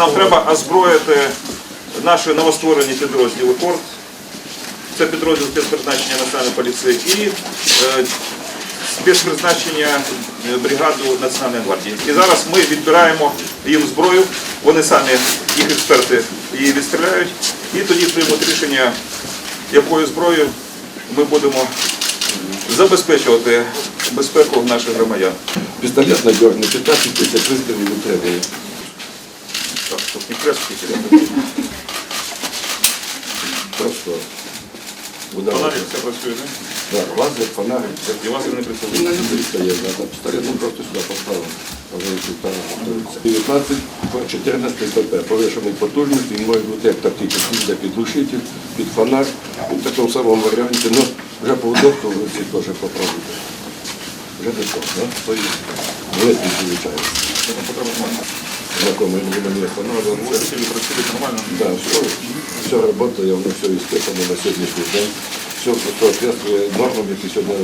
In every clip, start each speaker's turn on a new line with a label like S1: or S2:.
S1: нам треба озброїти наші новостворені підрозділи КОРТ. Це підрозділ спецпризначення Національної поліції і е, спецпризначення е, бригаду Національної гвардії. І зараз ми відбираємо їм зброю, вони самі, їх експерти її відстріляють, і тоді приймуть рішення, якою зброєю ми будемо забезпечувати безпеку наших громадян.
S2: Пистолет надежный, 15 тысяч выстрелов не треба.
S1: Так, не теряти.
S2: Просто.
S1: Фонарик все працює, так?
S2: Да, лазер, фонарик.
S1: І вас не працює.
S2: людей стоят, да, там ну просто сюда поставил. А вже тут готується. 19 по 14 ПП, повишений потужність, він може бути як тактичний для підглушитель, під фонар, в такому самому варіанті, ну, вже по удобству ви всі теж попробуйте. Вже не то, да? Свої. Легкі, звичайно. Мені фонар,
S1: Ви хотіли працювати нормально.
S2: Да, все, все работает, воно все испытано на сегодняшний день. Все соответствует нормам, які сьогодні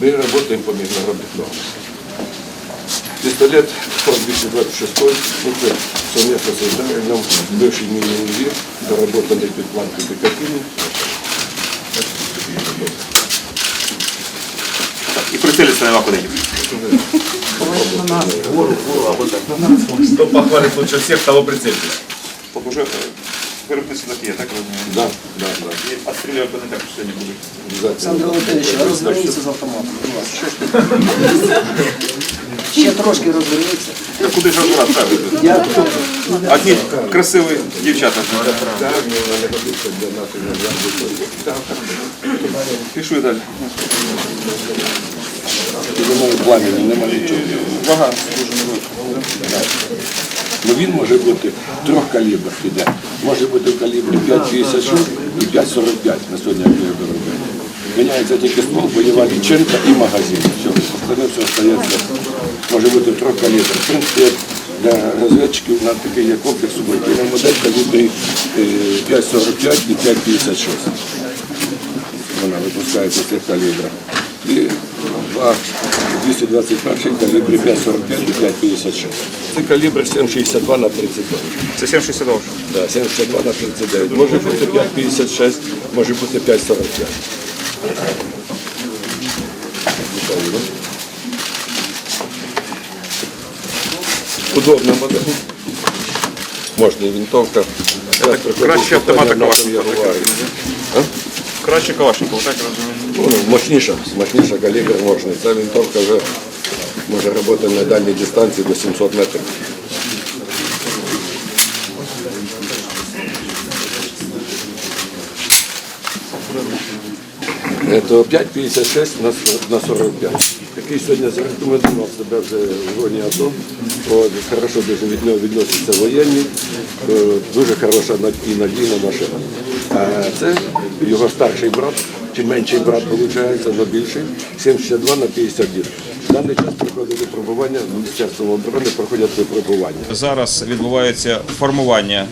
S2: Ми працюємо по міжнародних нормам. Пістолет Форд 226, ну це совместно з Ізраїлем, бивший міні-УЗІ, доработаний під планку Пікатіні.
S1: І прицілитися нема куди.
S3: Кто похвалит лучше всех, того прицельтесь.
S1: От уже виробництво таке, я так розумію.
S2: Да, да, да.
S1: І відстрілювати не так, що не будуть.
S2: Обязательно.
S4: Олександр Валентинович, розверніться з автоматом, будь ласка. Ще трошки розверніться.
S1: Та куди ж розбирати?
S4: Я тут
S1: Одні красиві дівчата.
S2: Да, мені не годиться для нашої держави. Так, так.
S1: Пішли далі.
S2: Немає пламені, немає нічого.
S1: Вага дуже невелика.
S2: Ну він може бути в трьох калібрах іде. Може бути в калібрі 5,56 і 5,45 на сьогодні як ми робимо. Міняється тільки ствол, бойова лічинка і магазин. Все, остальне все остається. Може бути в трьох калібрах. В принципі, для розвідчиків на такий є комплекс субортивна модель калібрі е, 5,45 і 5,56. Вона випускається в цих калібрах. І два 221 калібрі 5,45 і 5,56. Це калібр 7,62 на 39.
S1: Це 7,62.
S2: Да, 7,62 на 39. Може бути 5,56, може бути 5,45. Удобна модель. Можна і винтовка.
S1: краще автомата Калашникова, так
S2: Ягуарі.
S1: Краще Калашникова, так розумію.
S2: Ну, мощніша, мощніша калібр можна. Ця винтовка вже може працювати на дальній дистанції до 700 метрів. Это 5,56 на, на 45. Такий сьогодні зарекомендував себе вже в зоні АТО. От, хорошо дуже від нього відносяться воєнні, е, дуже хороша і надійна машина. А це його старший брат, чи менший брат виходить, але більший, 72 на 51. В даний час проходить випробування, Міністерством оборони проходять випробування.
S1: Зараз відбувається формування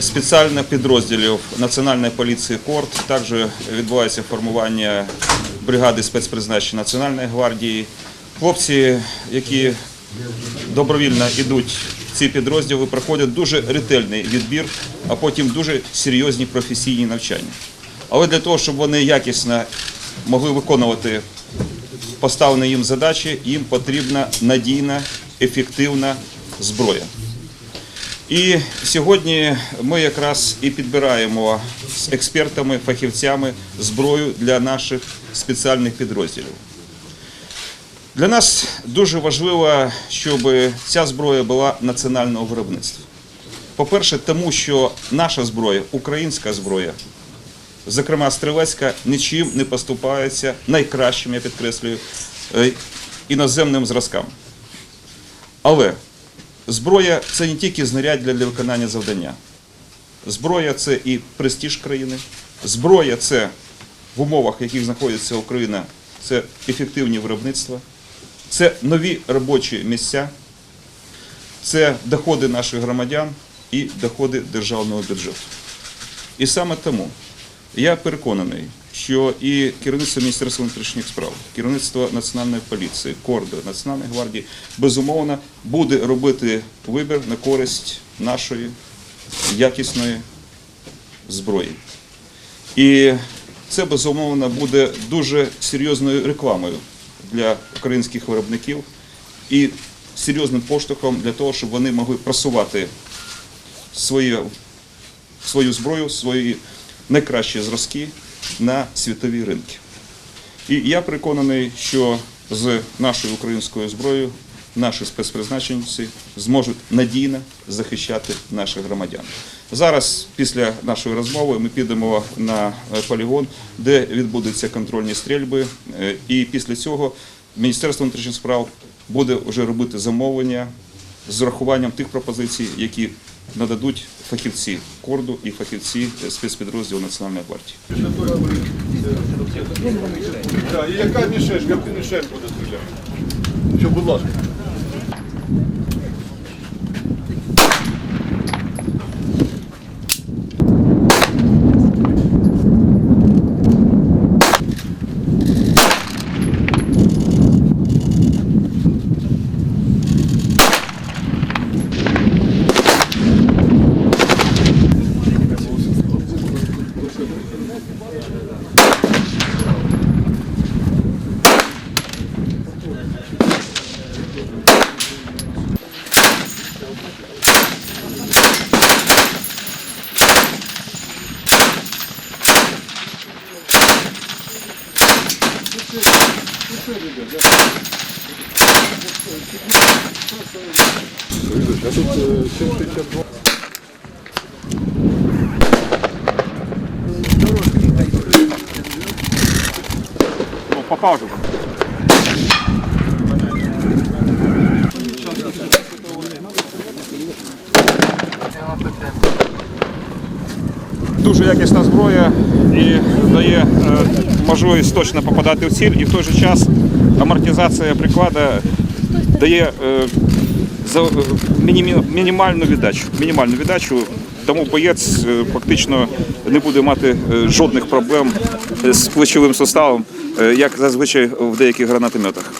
S1: спеціальних підрозділів Національної поліції КОРТ. Також відбувається формування бригади спецпризначення Національної гвардії. Хлопці, які добровільно йдуть ці підрозділи, проходять дуже ретельний відбір, а потім дуже серйозні професійні навчання. Але для того, щоб вони якісно могли виконувати поставлені їм задачі, їм потрібна надійна, ефективна зброя. І сьогодні ми якраз і підбираємо з експертами, фахівцями зброю для наших спеціальних підрозділів. Для нас дуже важливо, щоб ця зброя була національного виробництва. По-перше, тому що наша зброя, українська зброя, зокрема стрілецька, нічим не поступається найкращим, я підкреслюю, е, іноземним зразкам. Але зброя це не тільки знаряддя для виконання завдання. Зброя це і престиж країни. Зброя це в умовах, в яких знаходиться Україна, це ефективні виробництва, це нові робочі місця, це доходи наших громадян і доходи державного бюджету. І саме тому я переконаний, що і керівництво Міністерства внутрішніх справ, керівництво Національної поліції, Кордо, Національної гвардії безумовно буде робити вибір на користь нашої якісної зброї. І це безумовно буде дуже серйозною рекламою для українських виробників і серйозним поштовхом для того, щоб вони могли просувати свої, свою зброю, свої найкращі зразки на світові ринки. І я переконаний, що з нашою українською зброєю наші спецпризначенці зможуть надійно захищати наших громадян. Зараз, після нашої розмови, ми підемо на е, полігон, де відбудуться контрольні стрільби, е, і після цього Міністерство внутрішніх справ буде вже робити замовлення з урахуванням тих пропозицій, які нададуть фахівці корду і фахівці е, спецпідрозділу Національної гвардії.
S3: Яка мішечка, ти буде стріляти. Будь ласка.
S1: Попав же. Дуже якісна зброя і дає е, можливість точно попадати в ціль, і в той же час амортизація приклада дає е, е, мінімальну віддачу. Мінімальну віддачу. Тому боєць фактично не буде мати жодних проблем з плечовим суставом, е, як зазвичай в деяких гранатометах.